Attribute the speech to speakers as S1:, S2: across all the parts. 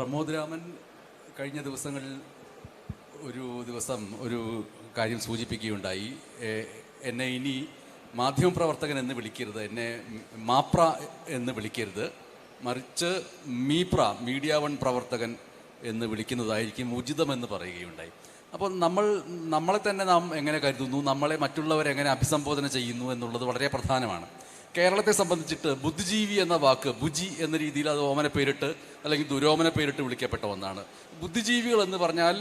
S1: പ്രമോദ് രാമൻ കഴിഞ്ഞ ദിവസങ്ങളിൽ ഒരു ദിവസം ഒരു കാര്യം സൂചിപ്പിക്കുകയുണ്ടായി. എന്നെ ഇനി മാധ്യമപ്രവർത്തകൻ എന്ന് വിളിക്കരുത് എന്നെ മാപ്ര എന്ന് വിളിക്കരുത്. മറിച്ച് മീപ്ര മീഡിയ വൺ പ്രവർത്തകൻ എന്ന് വിളിക്കുന്നതായിരിക്കും ഉചിതമെന്ന് പറയുകയുണ്ടായി. അപ്പോൾ നമ്മൾ നമ്മളെ തന്നെ നാം എങ്ങനെ കരുതുന്നു? നമ്മളെ മറ്റുള്ളവരെങ്ങനെ അഭിസംബോധന ചെയ്യുന്നു എന്നുള്ളത് വളരെ പ്രധാനമാണ്. കേരളത്തെ സംബന്ധിച്ചിട്ട് ബുദ്ധിജീവി എന്ന വാക്ക് ബുജി എന്ന രീതിയിൽ അത് ഓമന പേരിട്ട് അല്ലെങ്കിൽ ദുരോമന പേരിട്ട് വിളിക്കപ്പെട്ട ഒന്നാണ്. ബുദ്ധിജീവികൾ എന്ന് പറഞ്ഞാൽ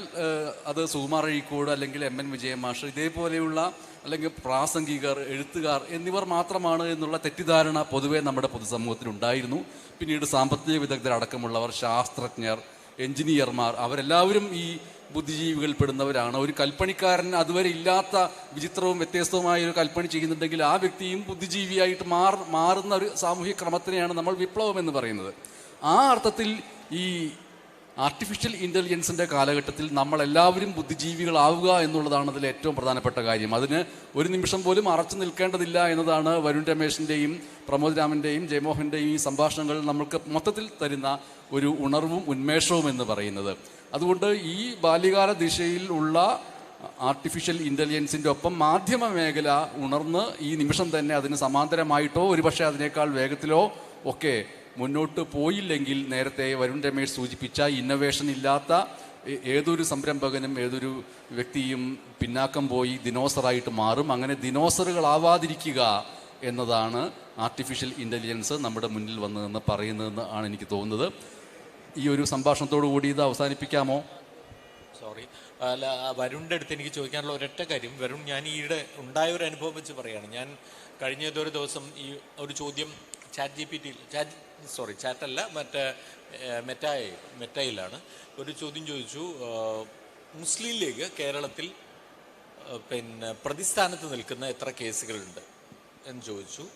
S1: അത് സുകുമാർ അഴീക്കോട് അല്ലെങ്കിൽ എം എൻ വിജയൻ മാഷ് ഇതേപോലെയുള്ള അല്ലെങ്കിൽ പ്രാസംഗികർ എഴുത്തുകാർ എന്നിവർ മാത്രമാണ് എന്നുള്ള തെറ്റിദ്ധാരണ പൊതുവെ നമ്മുടെ പൊതുസമൂഹത്തിൽ ഉണ്ടായിരുന്നു. പിന്നീട് സാമ്പത്തിക വിദഗ്ധരടക്കമുള്ളവർ ശാസ്ത്രജ്ഞർ എഞ്ചിനീയർമാർ അവരെല്ലാവരും ഈ ബുദ്ധിജീവികൾ പെടുന്നവരാണ് ഒരു കൽപ്പണിക്കാരൻ അതുവരെ ഇല്ലാത്ത വിചിത്രവും വ്യത്യസ്തവുമായ ഒരു കൽപ്പണി ചെയ്യുന്നുണ്ടെങ്കിൽ ആ വ്യക്തിയും ബുദ്ധിജീവിയായിട്ട് മാർ മാറുന്ന ഒരു സാമൂഹിക ക്രമത്തിനെയാണ് നമ്മൾ വിപ്ലവം എന്ന് പറയുന്നത്. ആ അർത്ഥത്തിൽ ഈ ആർട്ടിഫിഷ്യൽ ഇന്റലിജൻസിന്റെ കാലഘട്ടത്തിൽ നമ്മളെല്ലാവരും ബുദ്ധിജീവികളാവുക എന്നുള്ളതാണ് അതിൽ ഏറ്റവും പ്രധാനപ്പെട്ട കാര്യം. അതിന് ഒരു നിമിഷം പോലും അറച്ചു നിൽക്കേണ്ടതില്ല എന്നതാണ് വരുൺ രമേശിന്റെയും പ്രമോദ് രാമന്റെയും ജയമോഹന്റെയും ഈ സംഭാഷണങ്ങൾ നമുക്ക് മൊത്തത്തിൽ തരുന്ന ഒരു ഉണർവും ഉന്മേഷവും എന്ന് പറയുന്നത്. അതുകൊണ്ട് ഈ ബാല്യകാല ദിശയിൽ ഉള്ള ആർട്ടിഫിഷ്യൽ ഇന്റലിജൻസിന്റെ ഒപ്പം മാധ്യമ മേഖല ഉണർന്ന് ഈ നിമിഷം തന്നെ അതിന് സമാന്തരമായിട്ടോ ഒരുപക്ഷെ അതിനേക്കാൾ വേഗത്തിലോ ഒക്കെ മുന്നോട്ട് പോയില്ലെങ്കിൽ നേരത്തെ വരുൺ രമേശ് സൂചിപ്പിച്ച ഇന്നൊവേഷൻ ഇല്ലാത്ത ഏതൊരു സംരംഭകനും ഏതൊരു വ്യക്തിയും പിന്നാക്കം പോയി ദിനോസറായിട്ട് മാറും. അങ്ങനെ ദിനോസറുകളാവാതിരിക്കുക എന്നതാണ് ആർട്ടിഫിഷ്യൽ ഇന്റലിജൻസ് നമ്മുടെ മുന്നിൽ വന്നതെന്ന് പറയുന്നതെന്ന് ആണ് എനിക്ക് തോന്നുന്നത്. ഈ ഒരു സംഭാഷണത്തോടു കൂടി ഇത് അവസാനിപ്പിക്കാമോ?
S2: സോറി അല്ല വരുണിന്റെ അടുത്ത് എനിക്ക് ചോദിക്കാനുള്ള ഒരൊറ്റ കാര്യം. വരുൺ ഞാൻ ഈയിടെ ഉണ്ടായ ഒരു അനുഭവം വെച്ച് പറയുകയാണ് ഞാൻ കഴിഞ്ഞ ഏതൊരു ദിവസം ഈ ഒരു ചോദ്യം ചാറ്റ് ജി പി ടിയിൽ ചാറ്റ് സോറി ചാറ്റല്ല മറ്റേ മെറ്റായി മെറ്റായ മെറ്റയിലാണ്. ഒരു ചോദ്യം ചോദിച്ചു മുസ്ലിം ലീഗ് കേരളത്തിൽ പിന്നെ പ്രതിസ്ഥാനത്ത് നിൽക്കുന്ന എത്ര കേസുകളുണ്ട് എന്ന് ചോദിച്ചു.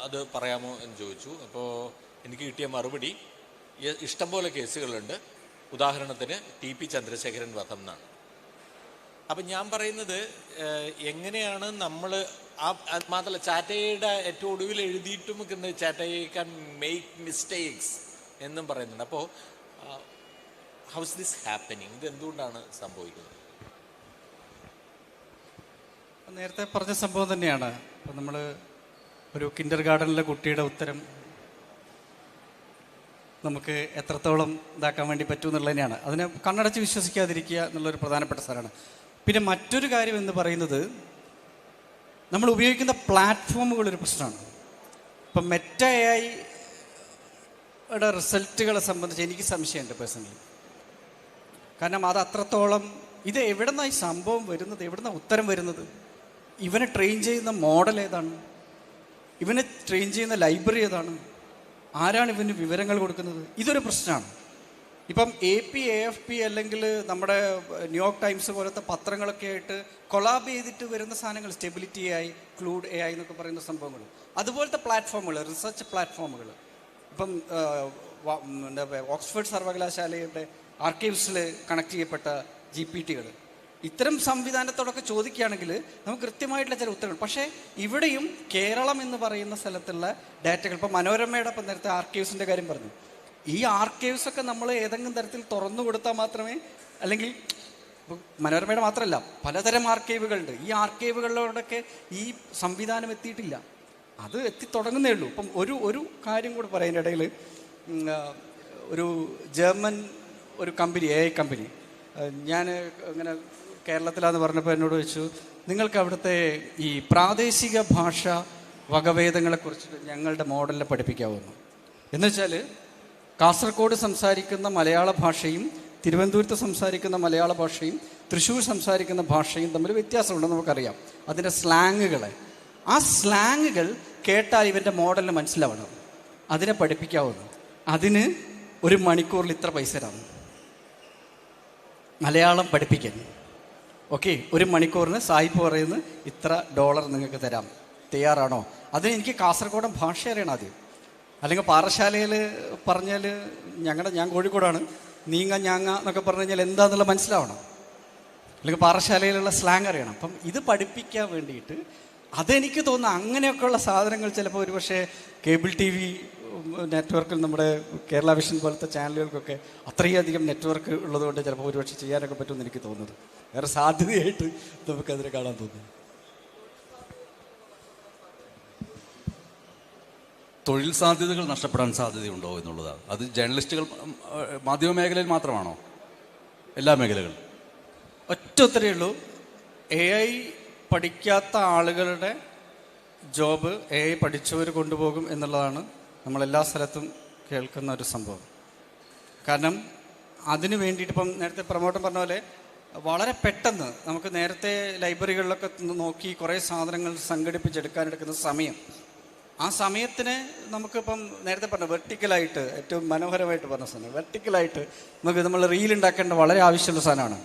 S2: അത് പറയാമോ എന്ന് ചോദിച്ചു. അപ്പോൾ എനിക്ക് കിട്ടിയ മറുപടി "ഇ- ഇഷ്ടംപോലെ കേസുകളുണ്ട്. ഉദാഹരണത്തിന് ടി പി ചന്ദ്രശേഖരൻ വധം എന്നാണ്. അപ്പം ഞാൻ പറയുന്നത് എങ്ങനെയാണ് നമ്മൾ ആ മാത്രമല്ല ചാറ്റയുടെ ഏറ്റവും ഒടുവിൽ എഴുതിയിട്ടും നിൽക്കുന്നത് ചാറ്റയെ ക്യാൻ മെയ്ക്ക് മിസ്റ്റേക്സ് എന്നും പറയുന്നുണ്ട്. അപ്പോൾ ഹൗസ് ദിസ് ഹാപ്പനിങ് ഇത് എന്തുകൊണ്ടാണ് സംഭവിക്കുന്നത്?
S3: നേരത്തെ പറഞ്ഞ സംഭവം തന്നെയാണ്. ഇപ്പം നമ്മൾ ഒരു കിൻഡർ ഗാർഡനിലെ കുട്ടിയുടെ ഉത്തരം നമുക്ക് എത്രത്തോളം ഇതാക്കാൻ വേണ്ടി പറ്റും എന്നുള്ളത് തന്നെയാണ്. അതിനെ കണ്ണടച്ച് വിശ്വസിക്കാതിരിക്കുക എന്നുള്ളൊരു പ്രധാനപ്പെട്ട സാധനമാണ്. പിന്നെ മറ്റൊരു കാര്യം എന്ന് പറയുന്നത് നമ്മൾ ഉപയോഗിക്കുന്ന പ്ലാറ്റ്ഫോമുകൾ ഒരു പ്രശ്നമാണ്. ഇപ്പം മെറ്റ എ ഐയുടെ റിസൾട്ടുകളെ സംബന്ധിച്ച് എനിക്ക് സംശയമുണ്ട് പേഴ്സണലി കാരണം അത് അത്രത്തോളം ഇത് എവിടെ നിന്നാണ് ഈ സംഭവം വരുന്നത്? എവിടെ നിന്നാണ് ഉത്തരം വരുന്നത്? ഇവനെ ട്രെയിൻ ചെയ്യുന്ന മോഡൽ ഏതാണ്? ഇവനെ ട്രെയിൻ ചെയ്യുന്ന ലൈബ്രറി ഏതാണ്? ആരാണ് ഇവന് വിവരങ്ങൾ കൊടുക്കുന്നത്? ഇതൊരു പ്രശ്നമാണ്. ഇപ്പം A P A F P അല്ലെങ്കിൽ നമ്മുടെ ന്യൂയോർക്ക് ടൈംസ് പോലത്തെ പത്രങ്ങളൊക്കെ ആയിട്ട് കൊളാബ് ചെയ്തിട്ട് വരുന്ന സാധനങ്ങൾ സ്റ്റെബിലിറ്റി ആയി ക്ലൂഡ് എ ആയി എന്നൊക്കെ പറയുന്ന സംഭവങ്ങൾ അതുപോലത്തെ പ്ലാറ്റ്ഫോമുകൾ റിസർച്ച് പ്ലാറ്റ്ഫോമുകൾ ഇപ്പം എന്താ ഓക്സ്ഫോർഡ് സർവകലാശാലയുടെ ആർക്കൈവ്സിൽ കണക്ട് ചെയ്യപ്പെട്ട ജി പി ടികൾ ഇത്തരം സംവിധാനത്തോടൊക്കെ ചോദിക്കുകയാണെങ്കിൽ നമുക്ക് കൃത്യമായിട്ടുള്ള ചില ഉത്തരങ്ങൾ പക്ഷേ ഇവിടെയും കേരളം എന്ന് പറയുന്ന സ്ഥലത്തുള്ള ഡാറ്റകൾ ഇപ്പം മനോരമയുടെ ഇപ്പം നേരത്തെ ആർക്കൈവ്സിന്റെ കാര്യം പറഞ്ഞു. ഈ ആർക്കൈവ്സ് ഒക്കെ നമ്മൾ ഏതെങ്കിലും തരത്തിൽ തുറന്നു കൊടുത്താൽ മാത്രമേ അല്ലെങ്കിൽ മനോരമയുടെ മാത്രമല്ല പലതരം ആർക്കൈവുകളുണ്ട് ഈ ആർക്കൈവുകളിലോടൊക്കെ ഈ സംവിധാനം എത്തിയിട്ടില്ല. അത് എത്തി തുടങ്ങുന്നേ ഉള്ളൂ. ഇപ്പം ഒരു ഒരു കാര്യം കൂടി പറയാൻ ഇടയിൽ ഒരു ജർമ്മൻ ഒരു കമ്പനി എ ഐ കമ്പനി ഞാൻ ഇങ്ങനെ കേരളത്തിലാന്ന് പറഞ്ഞപ്പോൾ എന്നോട് ചോദിച്ചു നിങ്ങൾക്ക് അവിടുത്തെ ഈ പ്രാദേശിക ഭാഷ വകഭേദങ്ങളെക്കുറിച്ച് ഞങ്ങളുടെ മോഡലിൽ പഠിപ്പിക്കാവുന്നു എന്നുവെച്ചാൽ കാസർഗോഡ് സംസാരിക്കുന്ന മലയാള ഭാഷയും തിരുവനന്തപുരത്ത് സംസാരിക്കുന്ന മലയാള ഭാഷയും തൃശ്ശൂർ സംസാരിക്കുന്ന ഭാഷയും തമ്മിൽ വ്യത്യാസമുണ്ടെന്ന് നമുക്കറിയാം. അതിന്റെ സ്ലാങ്ങുകൾ ആ സ്ലാങ്ങുകൾ കേട്ടാൽ ഇവന്റെ മോഡലിന് മനസ്സിലാവണം. അതിനെ പഠിപ്പിക്കാവുന്നു. അതിന് ഒരു മണിക്കൂറിൽ ഇത്ര പൈസ തരാം. മലയാളം പഠിപ്പിക്കാൻ. ഓക്കെ ഒരു മണിക്കൂറിന് സായിപ്പ് പറയുന്നത് ഇത്ര ഡോളർ നിങ്ങൾക്ക് തരാം. തയ്യാറാണോ? അതിന് എനിക്ക് കാസർഗോഡൻ ഭാഷ അറിയണം ആദ്യം. അല്ലെങ്കിൽ പാറശാലയിൽ പറഞ്ഞാൽ ഞങ്ങളുടെ ഞാൻ കോഴിക്കോടാണ് നീങ്ങ ഞാങ്ങ എന്നൊക്കെ പറഞ്ഞു കഴിഞ്ഞാൽ എന്താണെന്നുള്ള മനസ്സിലാവണം. അല്ലെങ്കിൽ പാറശാലയിലുള്ള സ്ലാങ് അറിയണം. അപ്പം ഇത് പഠിപ്പിക്കാൻ വേണ്ടിയിട്ട് അതെനിക്ക് തോന്നുന്നു അങ്ങനെയൊക്കെയുള്ള സാധനങ്ങൾ ചിലപ്പോൾ ഒരുപക്ഷെ കേബിൾ ടി വി നെറ്റ്വർക്കിൽ നമ്മുടെ കേരള വിഷൻ പോലത്തെ ചാനലുകൾക്കൊക്കെ അത്രയധികം നെറ്റ്വർക്ക് ഉള്ളതുകൊണ്ട് ചിലപ്പോൾ ഒരുപക്ഷെ ചെയ്യാനൊക്കെ പറ്റുമെന്ന് എനിക്ക് തോന്നുന്നത്. വേറെ സാധ്യതയായിട്ട് നമുക്കതിനെ കാണാൻ തോന്നുന്നു.
S1: തൊഴിൽ സാധ്യതകൾ നഷ്ടപ്പെടാൻ സാധ്യതയുണ്ടോ എന്നുള്ളതാണ്. അത് ജേർണലിസ്റ്റുകൾ മാധ്യമ മേഖലയിൽ മാത്രമാണോ? എല്ലാ മേഖലകളും
S3: ഒറ്റ ഉത്തരേ ഉള്ളൂ. എ ഐ പഠിക്കാത്ത ആളുകളുടെ ജോബ് എ ഐ പഠിച്ചവർ കൊണ്ടുപോകും എന്നുള്ളതാണ് നമ്മൾ എല്ലാ സ്ഥലത്തും കേൾക്കുന്ന ഒരു സംഭവം. കാരണം അതിന് വേണ്ടിയിട്ട് ഇപ്പം നേരത്തെ പ്രമോട്ടം പറഞ്ഞ പോലെ വളരെ പെട്ടെന്ന് നമുക്ക് നേരത്തെ ലൈബ്രറികളിലൊക്കെ നോക്കി കുറേ സാധനങ്ങൾ സംഘടിപ്പിച്ചെടുക്കാനെടുക്കുന്ന സമയം ആ സമയത്തിന് നമുക്കിപ്പം നേരത്തെ പറഞ്ഞു വെർട്ടിക്കലായിട്ട് ഏറ്റവും മനോഹരമായിട്ട് പറഞ്ഞ സാധനം വെർട്ടിക്കലായിട്ട് നമുക്ക് നമ്മൾ റീൽ ഉണ്ടാക്കേണ്ട വളരെ ആവശ്യമുള്ള സാധനമാണ്.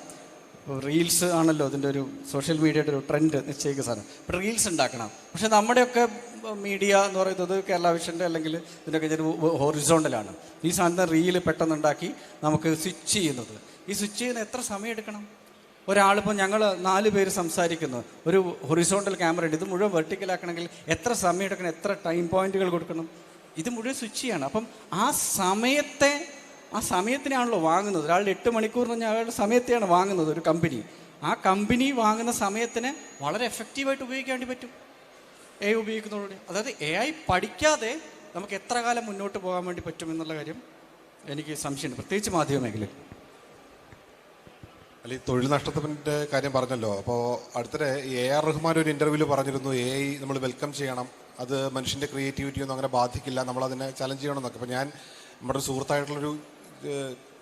S3: റീൽസ് ആണല്ലോ അതിന്റെ ഒരു സോഷ്യൽ മീഡിയയുടെ ഒരു ട്രെൻഡ് നിശ്ചയിക്കുന്ന സാധനം. ഇപ്പോൾ റീൽസ് ഉണ്ടാക്കണം. പക്ഷേ നമ്മുടെയൊക്കെ മീഡിയ എന്ന് പറയുന്നത് കേരള വിഷന്റെ അല്ലെങ്കിൽ ഇതിന്റെയൊക്കെ ഒരു ഹോറിസോണ്ടലാണ് ഈ സാധനം റീൽ പെട്ടെന്നുണ്ടാക്കി നമുക്ക് സ്വിച്ച് ചെയ്യുന്നത്. ഈ സ്വിച്ച് ചെയ്യുന്ന എത്ര സമയം എടുക്കണം? ഒരാളിപ്പോൾ ഞങ്ങൾ നാല് പേര് സംസാരിക്കുന്നു. ഒരു ഹൊറിസോണ്ടൽ ക്യാമറ ഉണ്ട്. ഇത് മുഴുവൻ വെർട്ടിക്കലാക്കണമെങ്കിൽ എത്ര സമയം എടുക്കണം? എത്ര ടൈം പോയിന്റുകൾ കൊടുക്കണം? ഇത് മുഴുവൻ സ്വിച്ച് ചെയ്യണം. അപ്പം ആ സമയത്തെ ആ സമയത്തിനാണല്ലോ വാങ്ങുന്നത്. ഒരാളുടെ എട്ട് മണിക്കൂർ എന്ന് അയാളുടെ സമയത്തെയാണ് വാങ്ങുന്നത് ഒരു കമ്പനി ആ കമ്പനി വാങ്ങുന്ന സമയത്തിന് വളരെ എഫക്റ്റീവായിട്ട് ഉപയോഗിക്കാൻ വേണ്ടി പറ്റും. എ ഐ ഉപയോഗിക്കുന്നതോടെ അതായത് എ ഐ പഠിക്കാതെ നമുക്ക് എത്ര കാലം മുന്നോട്ട് പോകാൻ വേണ്ടി പറ്റും എന്നുള്ള കാര്യം എനിക്ക് സംശയമുണ്ട്. പ്രത്യേകിച്ച് മാധ്യമ മേഖലയിൽ.
S4: അല്ല ഈ തൊഴിൽ നഷ്ടത്തിന്റെ കാര്യം പറഞ്ഞല്ലോ. അപ്പോൾ അടുത്തിടെ എ ആർ റഹ്മാൻ ഒരു ഇന്റർവ്യൂവിൽ പറഞ്ഞിരുന്നു എ ഐ നമ്മൾ വെൽക്കം ചെയ്യണം. അത് മനുഷ്യന്റെ ക്രിയേറ്റിവിറ്റി ഒന്നും അങ്ങനെ ബാധിക്കില്ല. നമ്മൾ അതിനെ ചലഞ്ച് ചെയ്യണം എന്നൊക്കെ. അപ്പോൾ ഞാൻ നമ്മുടെ സുഹൃത്തായിട്ടുള്ളൊരു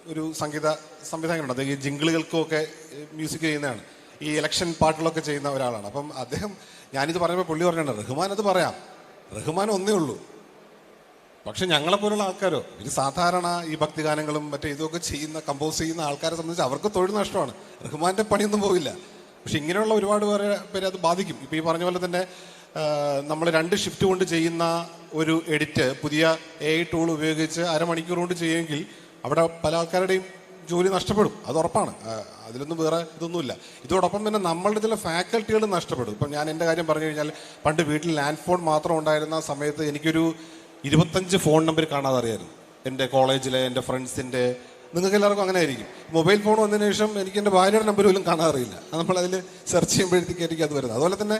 S4: ഒരു സംഗീത സംവിധായകനുണ്ട്. അദ്ദേഹം ഈ ജിങ്കിളുകൾക്കൊക്കെ മ്യൂസിക് ചെയ്യുന്നതാണ്. ഈ ഇലക്ഷൻ പാട്ടുകളൊക്കെ ചെയ്യുന്ന ഒരാളാണ്. അപ്പം അദ്ദേഹം ഞാനിത് പറയുമ്പോൾ പുള്ളി പറഞ്ഞിട്ടുണ്ട് റഹ്മാൻ അത് പറയാം. റഹ്മാൻ ഒന്നേ ഉള്ളൂ. പക്ഷെ ഞങ്ങളെ പോലുള്ള ആൾക്കാരോ? ഇത് സാധാരണ ഈ ഭക്തിഗാനങ്ങളും മറ്റേ ഇതൊക്കെ ചെയ്യുന്ന കമ്പോസ് ചെയ്യുന്ന ആൾക്കാരെ സംബന്ധിച്ച് അവർക്ക് തൊഴിൽ നഷ്ടമാണ്. റഹ്മാന്റെ പണിയൊന്നും പോവില്ല. പക്ഷെ ഇങ്ങനെയുള്ള ഒരുപാട് പേരെ പേരെ അത് ബാധിക്കും. ഇപ്പൊ ഈ പറഞ്ഞ പോലെ തന്നെ നമ്മൾ രണ്ട് ഷിഫ്റ്റ് കൊണ്ട് ചെയ്യുന്ന ഒരു എഡിറ്റ് പുതിയ എ ടൂൾ ഉപയോഗിച്ച് അരമണിക്കൂർ കൊണ്ട് ചെയ്യുമെങ്കിൽ അവിടെ പല ആൾക്കാരുടെയും ജോലി നഷ്ടപ്പെടും. അത് ഉറപ്പാണ്. അതിലൊന്നും വേറെ ഇതൊന്നുമില്ല. ഇതോടൊപ്പം തന്നെ നമ്മളുടെ ചില ഫാക്കൽറ്റികൾ നഷ്ടപ്പെടും. ഇപ്പം ഞാൻ എന്റെ കാര്യം പറഞ്ഞു കഴിഞ്ഞാൽ പണ്ട് വീട്ടിൽ ലാൻഡ് ഫോൺ മാത്രം ഉണ്ടായിരുന്ന സമയത്ത് എനിക്കൊരു ഇരുപത്തഞ്ച് ഫോൺ നമ്പർ കാണാതെ അറിയായിരുന്നു. എന്റെ കോളേജിലെ എന്റെ ഫ്രണ്ട്സിന്റെ നിങ്ങൾക്ക് എല്ലാവർക്കും അങ്ങനെ ആയിരിക്കും മൊബൈൽ ഫോൺ വന്നതിന് ശേഷം എനിക്ക് എന്റെ ഭാര്യയുടെ നമ്പർ പോലും കാണാറില്ല നമ്മൾ അതിൽ സെർച്ച് ചെയ്യുമ്പോഴത്തേക്കായിരിക്കും അത് വരുന്നത്. അതുപോലെ തന്നെ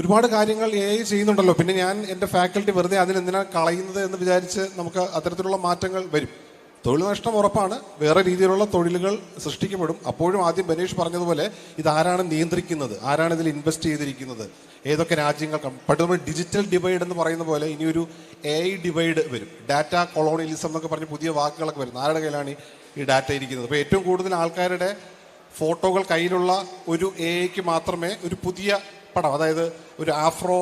S4: ഒരുപാട് കാര്യങ്ങൾ എ ഐ ചെയ്യുന്നുണ്ടല്ലോ. പിന്നെ ഞാൻ എന്റെ ഫാക്കൽറ്റി വെറുതെ അതിനെന്തിനാണ് കളയുന്നത് എന്ന് വിചാരിച്ച് നമുക്ക് അത്തരത്തിലുള്ള മാറ്റങ്ങൾ വരും. തൊഴിൽ നഷ്ടം ഉറപ്പാണ്. വേറെ രീതിയിലുള്ള തൊഴിലുകൾ സൃഷ്ടിക്കപ്പെടും. അപ്പോഴും ആദ്യം ബനീഷ് പറഞ്ഞതുപോലെ ഇതാരാണ് നിയന്ത്രിക്കുന്നത്? ആരാണ് ഇതിൽ ഇൻവെസ്റ്റ് ചെയ്തിരിക്കുന്നത്? ഏതൊക്കെ രാജ്യങ്ങൾ നമ്മൾ ഡിജിറ്റൽ ഡിവൈഡ് എന്ന് പറയുന്ന പോലെ ഇനിയൊരു എ ഐ ഡിവൈഡ് വരും. ഡാറ്റ കൊളോണിയലിസം എന്നൊക്കെ പറഞ്ഞ് പുതിയ വാക്കുകളൊക്കെ വരും ആരുടെ കയ്യിലാണ് ഈ ഡാറ്റ ഇരിക്കുന്നത്? അപ്പോൾ ഏറ്റവും കൂടുതൽ ആൾക്കാരുടെ ഫോട്ടോകൾ കയ്യിലുള്ള ഒരു എ ഐക്ക് മാത്രമേ ഒരു പുതിയ പടം അതായത് ഒരു ആഫ്രോ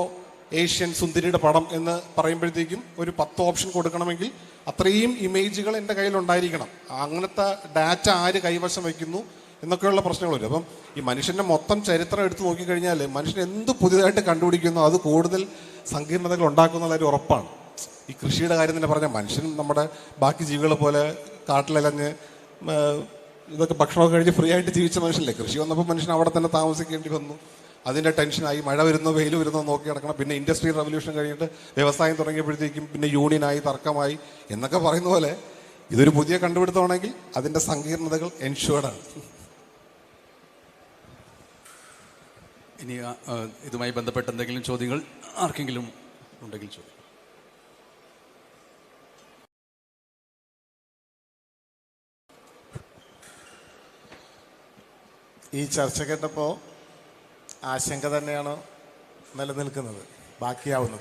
S4: ഏഷ്യൻ സുന്ദരിയുടെ പടം എന്ന് പറയുമ്പോഴത്തേക്കും ഒരു പത്ത് ഓപ്ഷൻ കൊടുക്കണമെങ്കിൽ അത്രയും ഇമേജുകൾ എന്റെ കയ്യിൽ ഉണ്ടായിരിക്കണം. അങ്ങനത്തെ ഡാറ്റ ആര് കൈവശം വയ്ക്കുന്നു എന്നൊക്കെയുള്ള പ്രശ്നങ്ങൾ വരും. അപ്പം ഈ മനുഷ്യന്റെ മൊത്തം ചരിത്രം എടുത്തു നോക്കിക്കഴിഞ്ഞാൽ മനുഷ്യൻ എന്ത് പുതിയതായിട്ട് കണ്ടുപിടിക്കുന്നു അത് കൂടുതൽ സങ്കീർണതകൾ ഉണ്ടാക്കുന്ന ഒരു ഉറപ്പാണ്. ഈ കൃഷിയുടെ കാര്യം തന്നെ പറഞ്ഞാൽ മനുഷ്യൻ നമ്മുടെ ബാക്കി ജീവികളെ പോലെ കാട്ടിലലഞ്ഞ് ഇതൊക്കെ ഭക്ഷണമൊക്കെ കഴിഞ്ഞ് ഫ്രീ ആയിട്ട് ജീവിച്ച മനുഷ്യനല്ലേ? കൃഷി വന്നപ്പോൾ മനുഷ്യൻ അവിടെ തന്നെ താമസിക്കേണ്ടി വന്നു. അതിന്റെ ടെൻഷനായി മഴ വരുന്നോ വെയിൽ വരുന്നോ നോക്കി നടക്കണം. പിന്നെ ഇൻഡസ്ട്രിയൽ റവല്യൂഷൻ കഴിഞ്ഞിട്ട് വ്യവസായം തുടങ്ങിയപ്പോഴത്തേക്കും പിന്നെ യൂണിയനായി തർക്കമായി എന്നൊക്കെ പറയുന്ന പോലെ ഇതൊരു പുതിയ കണ്ടുപിടുത്തമാണെങ്കിൽ അതിന്റെ സങ്കീർണതകൾ എൻഷുവേർഡാണ്
S1: ഇനി ഇതുമായി ബന്ധപ്പെട്ട എന്തെങ്കിലും ചോദ്യങ്ങൾ ആർക്കെങ്കിലും ഉണ്ടെങ്കിൽ ചോദിക്കും.
S5: ഈ ചർച്ച കേട്ടപ്പോൾ ആശങ്ക തന്നെയാണ് നിലനിൽക്കുന്നത് ബാക്കിയാവുന്നത്.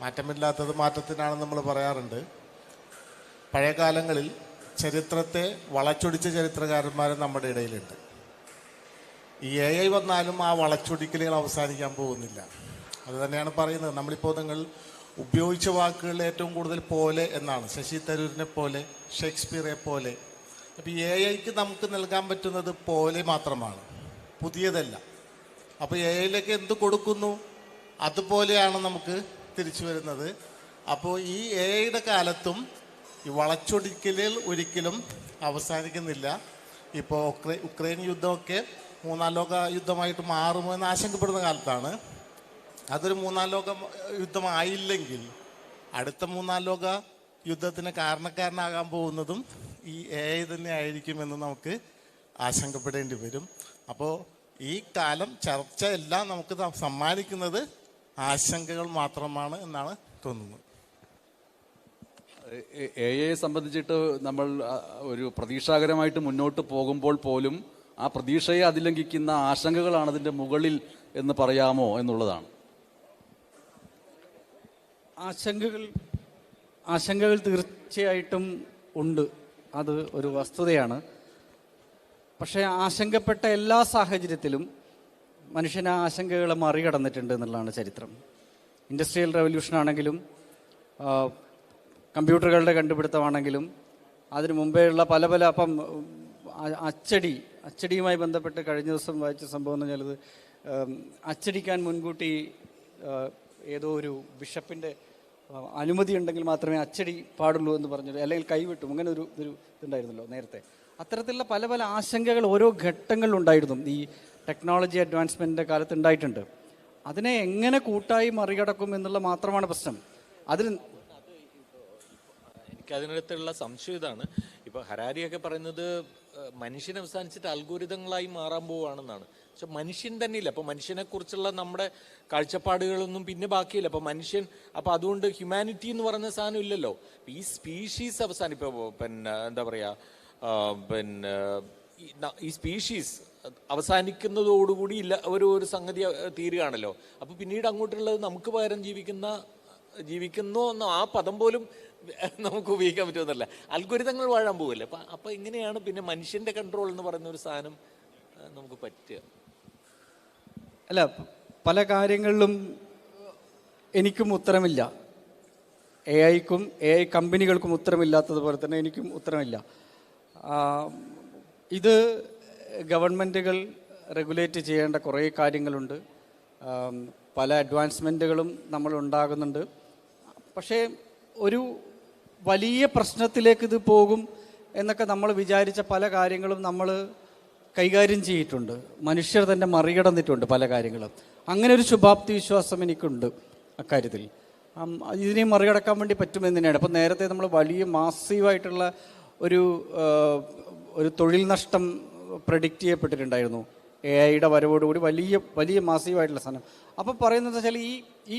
S5: മാറ്റമില്ലാത്തത് മാറ്റത്തിനാണെന്ന് നമ്മൾ പറയാറുണ്ട്. പഴയ കാലങ്ങളിൽ ചരിത്രത്തെ വളച്ചൊടിച്ച ചരിത്രകാരന്മാർ നമ്മുടെ ഇടയിലുണ്ട്. ഈ എ ഐ വന്നാലും ആ വളച്ചൊടിക്കലുകൾ അവസാനിക്കാൻ പോകുന്നില്ല. അത് തന്നെയാണ് പറയുന്നത്. നമ്മളിപ്പോൾ നിങ്ങൾ ഉപയോഗിച്ച വാക്കുകൾ ഏറ്റവും കൂടുതൽ പോലെ എന്നാണ്. ശശി തരൂരിനെ പോലെ ഷേക്സ്പിയറെ പോലെ. അപ്പോൾ എ ഐക്ക് നമുക്ക് നൽകാൻ പറ്റുന്നത് പോലെ മാത്രമാണ്. പുതിയതല്ല. അപ്പോൾ എയിലേക്ക് എന്ത് കൊടുക്കുന്നു? അതുപോലെയാണ് നമുക്ക് തിരിച്ചു വരുന്നത്. അപ്പോൾ ഈ എയുടെ കാലത്തും ഈ വളച്ചൊടിക്കലിൽ ഒരിക്കലും അവസാനിക്കുന്നില്ല. ഇപ്പോൾ ഉക്രൈ ഉക്രൈൻ യുദ്ധമൊക്കെ മൂന്നാം ലോക യുദ്ധമായിട്ട് മാറുമോ എന്ന് ആശങ്കപ്പെടുന്ന കാലത്താണ്. അതൊരു മൂന്നാം ലോക യുദ്ധമായില്ലെങ്കിൽ അടുത്ത മൂന്നാം ലോക യുദ്ധത്തിന് കാരണക്കാരനാകാൻ പോകുന്നതും ഈ എ ഐ തന്നെ ആയിരിക്കുമെന്ന് നമുക്ക് ആശങ്കപ്പെടേണ്ടി വരും. അപ്പോൾ ഈ കാലം ചർച്ച എല്ലാം നമുക്ക് സമ്മാനിക്കുന്നത് ആശങ്കകൾ മാത്രമാണ് എന്നാണ് തോന്നുന്നത്.
S1: എ ഐയെ സംബന്ധിച്ചിട്ട് നമ്മൾ ഒരു പ്രതീക്ഷാകരമായിട്ട് മുന്നോട്ട് പോകുമ്പോൾ പോലും ആ പ്രതീക്ഷയെ അതിലംഘിക്കുന്ന ആശങ്കകളാണ് അതിന്റെ മുകളിൽ എന്ന് പറയാമോ എന്നുള്ളതാണ്.
S3: ആശങ്കകൾ ആശങ്കകൾ തീർച്ചയായിട്ടും ഉണ്ട്. അത് ഒരു വസ്തുതയാണ്. പക്ഷേ ആശങ്കപ്പെട്ട എല്ലാ സാഹചര്യത്തിലും മനുഷ്യൻ ആ ആശങ്കകളെ മറികടന്നിട്ടുണ്ട് എന്നുള്ളതാണ് ചരിത്രം. ഇൻഡസ്ട്രിയൽ റവല്യൂഷൻ ആണെങ്കിലും കമ്പ്യൂട്ടറുകളുടെ കണ്ടുപിടുത്തമാണെങ്കിലും അതിനു മുമ്പേ ഉള്ള പല പല അപ്പം അച്ചടി അച്ചടിയുമായി ബന്ധപ്പെട്ട് കഴിഞ്ഞ ദിവസം വായിച്ച സംഭവം എന്ന് പറഞ്ഞാൽ അച്ചടിക്കാൻ മുൻകൂട്ടി ഏതോ ഒരു ബിഷപ്പിന്റെ അനുമതി ഉണ്ടെങ്കിൽ മാത്രമേ അച്ചടി പാടുള്ളൂ എന്ന് പറഞ്ഞത് അല്ലെങ്കിൽ കൈവിട്ടും അങ്ങനെ ഒരു ഒരു ഇതുണ്ടായിരുന്നല്ലോ നേരത്തെ. അത്തരത്തിലുള്ള പല പല ആശങ്കകൾ ഓരോ ഘട്ടങ്ങളിലുണ്ടായിരുന്നു ഈ ടെക്നോളജി അഡ്വാൻസ്മെന്റിന്റെ കാലത്ത് ഉണ്ടായിട്ടുണ്ട്. അതിനെ എങ്ങനെ കൂട്ടായി മറികടക്കും എന്നുള്ള മാത്രമാണ് പ്രശ്നം. അതിൽ
S2: എനിക്ക് അതിനകത്തുള്ള സംശയം ഇതാണ്. ഇപ്പോൾ ഹരാരിയൊക്കെ പറയുന്നത് മനുഷ്യനെ അവസാനിച്ചിട്ട് അൽഗോരിതങ്ങളായി മാറാൻ പോവുകയാണെന്നാണ് പക്ഷെ മനുഷ്യൻ തന്നെ ഇല്ല അപ്പൊ മനുഷ്യനെ കുറിച്ചുള്ള നമ്മുടെ കാഴ്ചപ്പാടുകളൊന്നും പിന്നെ ബാക്കിയില്ല. അപ്പോൾ മനുഷ്യൻ അപ്പോൾ അതുകൊണ്ട് ഹ്യൂമാനിറ്റി എന്ന് പറയുന്ന സാധനം ഇല്ലല്ലോ. ഈ സ്പീഷീസ് അവസാനിപ്പോൾ പിന്നെ എന്താ പറയാ ആ, പിന്നെ ഈ സ്പീഷീസ് അവസാനിക്കുന്നതോടുകൂടി ഇല്ല ഒരു ഒരു സംഗതി തീരുകയാണല്ലോ. അപ്പോൾ പിന്നീട് അങ്ങോട്ടുള്ളത് നമുക്ക് പകരം ജീവിക്കുന്ന ജീവിക്കുന്നു എന്ന ആ പദം പോലും നമുക്ക് ഉപയോഗിക്കാൻ പറ്റുമെന്നല്ല. അൽഗുരിതങ്ങൾ വാഴാൻ പോകില്ല അപ്പം അപ്പം എങ്ങനെയാണ് പിന്നെ മനുഷ്യന്റെ കൺട്രോൾ എന്ന് പറയുന്ന ഒരു സാധനം നമുക്ക് പറ്റുക?
S3: അല്ല പല കാര്യങ്ങളിലും എനിക്കും ഉത്തരമില്ല. എ ഐക്കും എ ഐ കമ്പനികൾക്കും ഉത്തരമില്ലാത്തതുപോലെ തന്നെ എനിക്കും ഉത്തരമില്ല. ഇത് ഗവൺമെന്റുകൾ റെഗുലേറ്റ് ചെയ്യേണ്ട കുറേ കാര്യങ്ങളുണ്ട്. പല അഡ്വാൻസ്മെന്റുകളും നമ്മൾ ഉണ്ടാകുന്നുണ്ട്. പക്ഷേ ഒരു വലിയ പ്രശ്നത്തിലേക്ക് ഇത് പോകും എന്നൊക്കെ നമ്മൾ വിചാരിച്ച പല കാര്യങ്ങളും നമ്മൾ കൈകാര്യം ചെയ്തിട്ടുണ്ട്. മനുഷ്യർ തന്നെ മറികടന്നിട്ടുണ്ട് പല കാര്യങ്ങളും. അങ്ങനെ ഒരു ശുഭാപ്തി വിശ്വാസം എനിക്കുണ്ട് അക്കാര്യത്തിൽ. ഇതിനെ മറികടക്കാൻ വേണ്ടി പറ്റുമെന്ന് തന്നെയാണ്. അപ്പം നേരത്തെ നമ്മൾ വലിയ മാസീവായിട്ടുള്ള ഒരു ഒരു തൊഴിൽ നഷ്ടം പ്രഡിക്റ്റ് ചെയ്യപ്പെട്ടിട്ടുണ്ടായിരുന്നു. എ ഐയുടെ വരവോടുകൂടി വലിയ വലിയ മാസീവായിട്ടുള്ള സാധനം. അപ്പോൾ പറയുന്നത് വെച്ചാൽ ഈ ഈ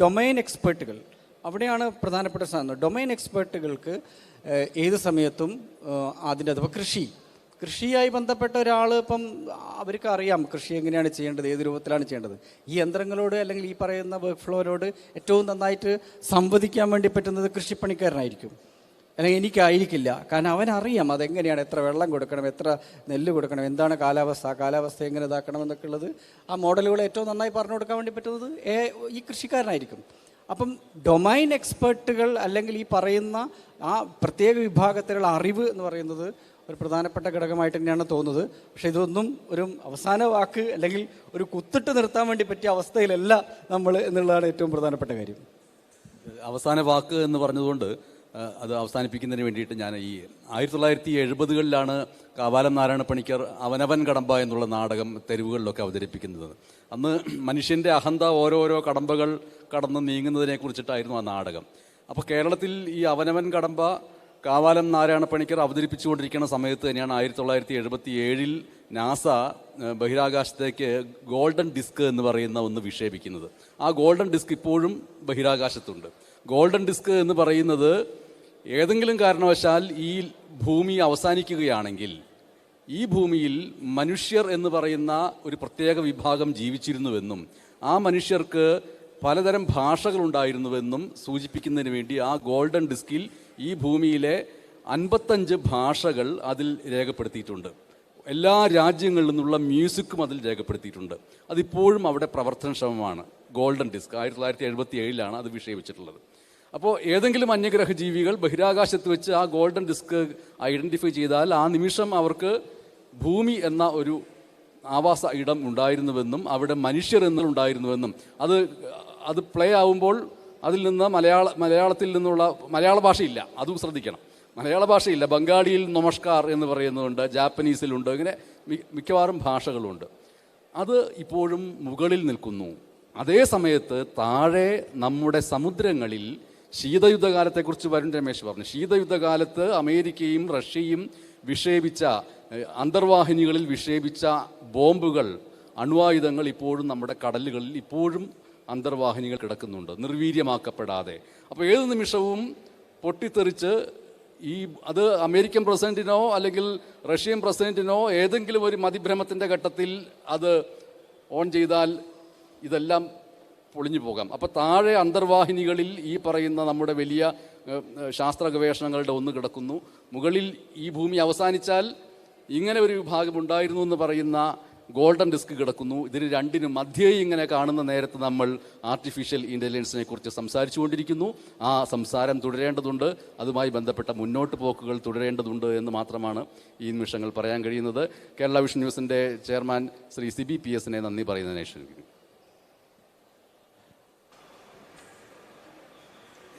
S3: ഡൊമൈൻ എക്സ്പേർട്ടുകൾ അവിടെയാണ് പ്രധാനപ്പെട്ട സാധനം. ഡൊമൈൻ എക്സ്പേർട്ടുകൾക്ക് ഏത് സമയത്തും അതിന്റെ അഥവാ കൃഷി. കൃഷിയായി ബന്ധപ്പെട്ട ഒരാൾ ഇപ്പം അവർക്ക് അറിയാം കൃഷി എങ്ങനെയാണ് ചെയ്യേണ്ടത് ഏത് രൂപത്തിലാണ് ചെയ്യേണ്ടത്. ഈ യന്ത്രങ്ങളോട് അല്ലെങ്കിൽ ഈ പറയുന്ന വർക്ക് ഫ്ലോരോട് ഏറ്റവും നന്നായിട്ട് സംവദിക്കാൻ വേണ്ടി പറ്റുന്നത് കൃഷിപ്പണിക്കാരനായിരിക്കും. അല്ലെങ്കിൽ എനിക്കായിരിക്കില്ല. കാരണം അവനറിയാം അതെങ്ങനെയാണ് എത്ര വെള്ളം കൊടുക്കണം എത്ര നെല്ല് കൊടുക്കണം എന്താണ് കാലാവസ്ഥ കാലാവസ്ഥ എങ്ങനെ ഇതാക്കണം എന്നൊക്കെ ഉള്ളത് ആ മോഡലുകൾ ഏറ്റവും നന്നായി പറഞ്ഞു കൊടുക്കാൻ വേണ്ടി പറ്റുന്നത് ഈ കൃഷിക്കാരനായിരിക്കും. അപ്പം ഡൊമൈൻ എക്സ്പേർട്ടുകൾ അല്ലെങ്കിൽ ഈ പറയുന്ന ആ പ്രത്യേക വിഭാഗത്തിലുള്ള അറിവ് എന്ന് പറയുന്നത് ഒരു പ്രധാനപ്പെട്ട ഘടകമായിട്ട് തന്നെയാണ് തോന്നുന്നത്. പക്ഷെ ഇതൊന്നും ഒരു അവസാന വാക്ക് അല്ലെങ്കിൽ ഒരു കുത്തിട്ട് നിർത്താൻ വേണ്ടി പറ്റിയ അവസ്ഥയിലല്ല നമ്മൾ എന്നുള്ളതാണ് ഏറ്റവും പ്രധാനപ്പെട്ട കാര്യം.
S1: അവസാന വാക്ക് എന്ന് പറഞ്ഞതുകൊണ്ട് അത് അവസാനിപ്പിക്കുന്നതിന് വേണ്ടിയിട്ട് ഞാൻ ഈ ആയിരത്തി തൊള്ളായിരത്തി എഴുപതുകളിലാണ് കാവാലം നാരായണ പണിക്കർ അവനവൻ കടമ്പ എന്നുള്ള നാടകം തെരുവുകളിലൊക്കെ അവതരിപ്പിക്കുന്നത്. അന്ന് മനുഷ്യന്റെ അഹന്ത ഓരോരോ കടമ്പകൾ കടന്ന് നീങ്ങുന്നതിനെ കുറിച്ചിട്ടായിരുന്നു ആ നാടകം. അപ്പോൾ കേരളത്തിൽ ഈ അവനവൻ കടമ്പ കാവാലം നാരായണ പണിക്കർ അവതരിപ്പിച്ചുകൊണ്ടിരിക്കുന്ന സമയത്ത് തന്നെയാണ് ആയിരത്തി തൊള്ളായിരത്തി എഴുപത്തി ഏഴിൽ നാസ ബഹിരാകാശത്തേക്ക് ഗോൾഡൻ ഡിസ്ക് എന്ന് പറയുന്ന ഒന്ന് വിക്ഷേപിക്കുന്നത്. ആ ഗോൾഡൻ ഡിസ്ക് ഇപ്പോഴും ബഹിരാകാശത്തുണ്ട്. ഗോൾഡൻ ഡിസ്ക് എന്ന് പറയുന്നത് ഏതെങ്കിലും കാരണവശാൽ ഈ ഭൂമി അവസാനിക്കുകയാണെങ്കിൽ ഈ ഭൂമിയിൽ മനുഷ്യർ എന്ന് പറയുന്ന ഒരു പ്രത്യേക വിഭാഗം ജീവിച്ചിരുന്നുവെന്നും ആ മനുഷ്യർക്ക് പലതരം ഭാഷകളുണ്ടായിരുന്നുവെന്നും സൂചിപ്പിക്കുന്നതിന് വേണ്ടി ആ ഗോൾഡൻ ഡിസ്കിൽ ഈ ഭൂമിയിലെ അൻപത്തഞ്ച് ഭാഷകൾ അതിൽ രേഖപ്പെടുത്തിയിട്ടുണ്ട്. എല്ലാ രാജ്യങ്ങളിൽ നിന്നുള്ള മ്യൂസിക്കും അതിൽ രേഖപ്പെടുത്തിയിട്ടുണ്ട്. അതിപ്പോഴും അവിടെ പ്രവർത്തനക്ഷമമാണ്. ഗോൾഡൻ ഡിസ്ക് ആയിരത്തി തൊള്ളായിരത്തി എഴുപത്തി ഏഴിലാണ് അത് വിഷയിച്ചിട്ടുള്ളത് അപ്പോൾ ഏതെങ്കിലും അന്യഗ്രഹ ജീവികൾ ബഹിരാകാശത്ത് വെച്ച് ആ ഗോൾഡൻ ഡിസ്ക് ഐഡന്റിഫൈ ചെയ്താൽ ആ നിമിഷം അവർക്ക് ഭൂമി എന്ന ഒരു ആവാസ ഇടം ഉണ്ടായിരുന്നുവെന്നും അവിടെ മനുഷ്യർ എന്നുണ്ടായിരുന്നുവെന്നും അത് അത് പ്ലേ ആവുമ്പോൾ അതിൽ നിന്ന് മലയാള മലയാളത്തിൽ നിന്നുള്ള മലയാള ഭാഷയില്ല. അതും ശ്രദ്ധിക്കണം. മലയാള ഭാഷയില്ല. ബംഗാളിയിൽ നമസ്കാർ എന്ന് പറയുന്നുണ്ട് ജാപ്പനീസിലുണ്ട് ഇങ്ങനെ മിക്കവാറും ഭാഷകളുണ്ട്. അത് ഇപ്പോഴും മുകളിൽ നിൽക്കുന്നു. അതേ സമയത്ത് താഴെ നമ്മുടെ സമുദ്രങ്ങളിൽ ശീതയുദ്ധകാലത്തെക്കുറിച്ച് വരുൺ രമേശ് പറഞ്ഞു. ശീതയുദ്ധകാലത്ത് അമേരിക്കയും റഷ്യയും വിക്ഷേപിച്ച അന്തർവാഹിനികളിൽ വിക്ഷേപിച്ച ബോംബുകൾ അണ്വായുധങ്ങൾ ഇപ്പോഴും നമ്മുടെ കടലുകളിൽ ഇപ്പോഴും അന്തർവാഹിനികൾ കിടക്കുന്നുണ്ട്. നിർവീര്യമാക്കപ്പെടാതെ. അപ്പോൾ ഏത് നിമിഷവും പൊട്ടിത്തെറിച്ച് ഈ അത് അമേരിക്കൻ പ്രസിഡന്റിനോ അല്ലെങ്കിൽ റഷ്യൻ പ്രസിഡന്റിനോ ഏതെങ്കിലും ഒരു മതിഭ്രമത്തിന്റെ ഘട്ടത്തിൽ അത് ഓൺ ചെയ്താൽ ഇതെല്ലാം പൊളിഞ്ഞു പോകാം. അപ്പോൾ താഴെ അന്തർവാഹിനികളിൽ ഈ പറയുന്ന നമ്മുടെ വലിയ ശാസ്ത്ര ഗവേഷണങ്ങളുടെ ഒന്ന് കിടക്കുന്നു. മുകളിൽ ഈ ഭൂമി അവസാനിച്ചാൽ ഇങ്ങനെ ഒരു വിഭാഗം ഉണ്ടായിരുന്നു എന്ന് പറയുന്ന ഗോൾഡൻ ഡിസ്ക് കിടക്കുന്നു. ഇതിന് രണ്ടിനും മധ്യേ ഇങ്ങനെ കാണുന്ന നേരത്ത് നമ്മൾ ആർട്ടിഫിഷ്യൽ ഇന്റലിജൻസിനെ കുറിച്ച് സംസാരിച്ചുകൊണ്ടിരിക്കുന്നു. ആ സംസാരം തുടരേണ്ടതുണ്ട്. അതുമായി ബന്ധപ്പെട്ട മുന്നോട്ട് പോക്കുകൾ തുടരേണ്ടതുണ്ട് എന്ന് മാത്രമാണ് ഈ നിമിഷങ്ങൾ പറയാൻ കഴിയുന്നത്. കേരള വിഷൻ ന്യൂസിന്റെ chairman Shri C B P എസിനെ നന്ദി പറയുന്നതിനെ ക്ഷണിക്കുന്നു.